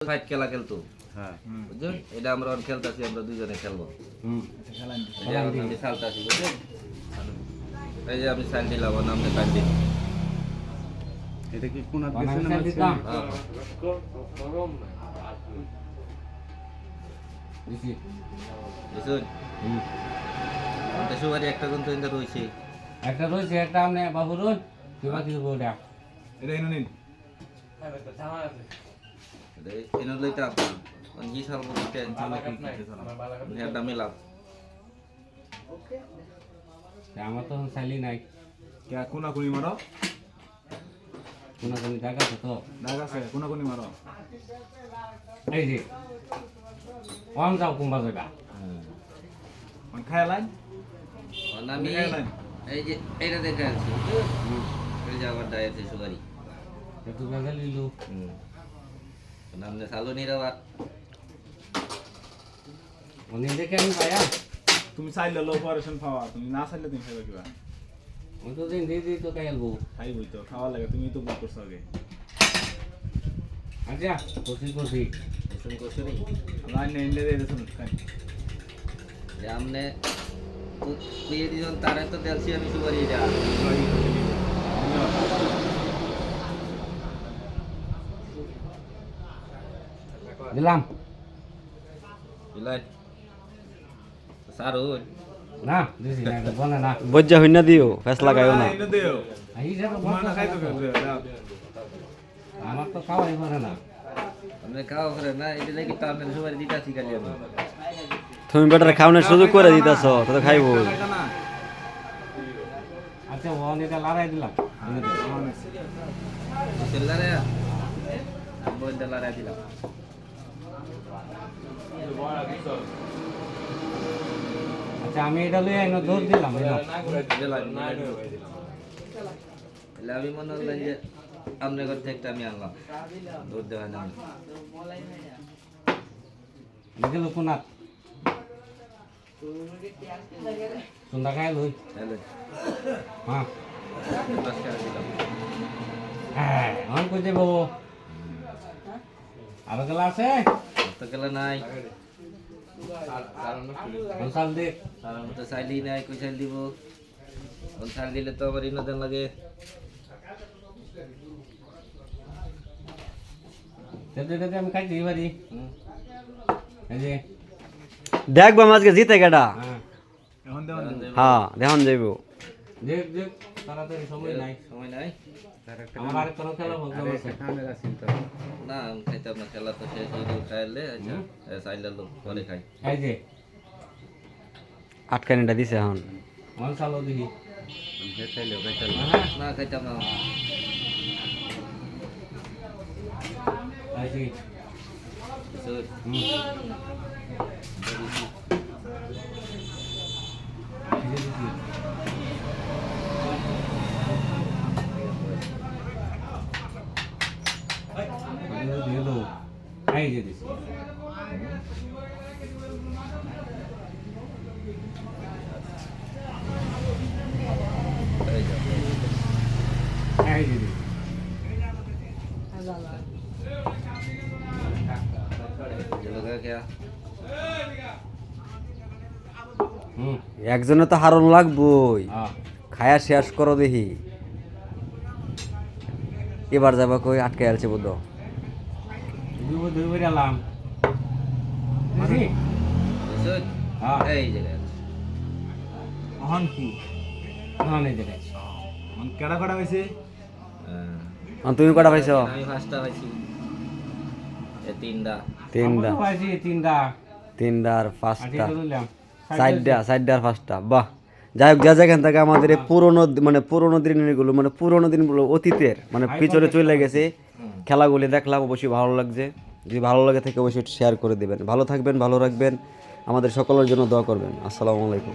Fight খেলা খেলতো। হ্যাঁ। বুঝছেন এটা আমরা এখন খেলতেছি আমরা দুজনে খেলব। এই যে আমি চালতাছি বুঝছেন এই যে আমি সাইন দিলাম ওর নামটা সাইন এটা কি কোন গেছে না? হ্যাঁ বুঝছেন সবারই একটা কিন্তু ইন্দা রয়েছে। একটা রয়েছে একটা আপনি বাবু রোন বাকি দেবো ওটা এটা এনে নিন এনে লইতাম কি সাল বলতে এটা মিলাম তা আমার তো চাইলি নাই। কে কোনা কোনি মারো? কোনো কোনো জায়গা আছে তো। দাগ আছে কোনা কোনি মারো। এই যে কম যাও কোনবা জায়গা মানে খায় লাইন। ওর আমি এই যে এইটা দেখে আছি এই যে ডায়েতে সুগারি। একটু বেজা লিলু। হুম। নামনে সালো নিরাবার মনে দেখে আমি পায়া তুমি চাইলে লো অপারেশন পাওয়া তুমি না চাইলে তুমি খাইবা কিবা। আমি তো দিন দিয়ে দিই তো কাই আলবো। খাইবই তো খাওয়া লাগে তুমি তো বুক করছ আগে। আচ্ছা কষি কষি এসন কসুরি আমরা আইনে এনে দিয়ে দিয়েছেন খাই। যে আমনে কুয়ে দিজন তারে তো দেখছি আমি সুগারি এটা দিলাম সারুন না দিছি না বলে না বজ্জা হইনা দিও ফেস লাগাইও না এনে দিও এই যে তো তোমার না বলতে খাইতো হবে। খাইতো আমার তো খাওয়াই পারে না আপনি খাওয়া করে না এটা লাগি তো আপনার সুগারি দিতাছি খালি আমি তুমি বেটার খাওয়ানোর সুযোগ করে দিতেছ তো তো খাইবো আচ্ছা ও এটা দিলাম লড়াই দিলাম আচ্ছা আমি এটা লই আইনো দৌড় দিলাম আমি মনে হলেন যে আপনার ঘর থেকে আমি আনলাম। দুধ দেওয়া না দেখে লো কোনাত সুন্দর খাই লই? হ্যাঁ। হ্যাঁ অন কই দেবো আর গেলা আছে? তো গেলে নাই। সাল দে? তার মতো চাইলি নাই কই চাইল দিব? দিলে তো আবার ইনদেন লাগে। আমি খাইতে পারি দেখব আজকে জিতে কেডা? হ্যাঁ। এখন হ্যাঁ দেখুন যাইব। দেখ দেখ তাড়াতাড়ি সময় নাই। সময় নাই। আমার আর কোনো খেলা প্রোগ্রাম আছে। না খাইতাম না খেলা তো শেষ হয়ে গেল খাইলে আচ্ছা চাইলে লোক পরে খাই এই যে আটকানিটা দিছে এখন। মন সালো দেখি। না খাইতাম না। এই যে কিছু হুম এই যে দেখি এই যে দিয়ে যে দিছি একজনে তো হারণ লাগবই। খায়া শেষ করো দেখি। এবার যাবা কই আটকে আছে। বুঝছেন? হ্যাঁ। তুমি কটা পাইছ? তিনটা। তিনটা। তিনটা। তিনটা আর পাঁচটা। চারটা চারটা আর পাঁচটা। বাহ। যাই হোক যা যেখান থেকে আমাদের এই পুরোনো মানে পুরোনো দিনগুলো মানে পুরোনো দিনগুলো অতীতের মানে পিছনে চলে গেছে। খেলাগুলি দেখলাম অবশ্যই ভালো লাগছে। যদি ভালো লাগে থেকে অবশ্যই শেয়ার করে দেবেন। ভালো থাকবেন ভালো রাখবেন। আমাদের সকলের জন্য দোয়া করবেন। আসসালামু আলাইকুম।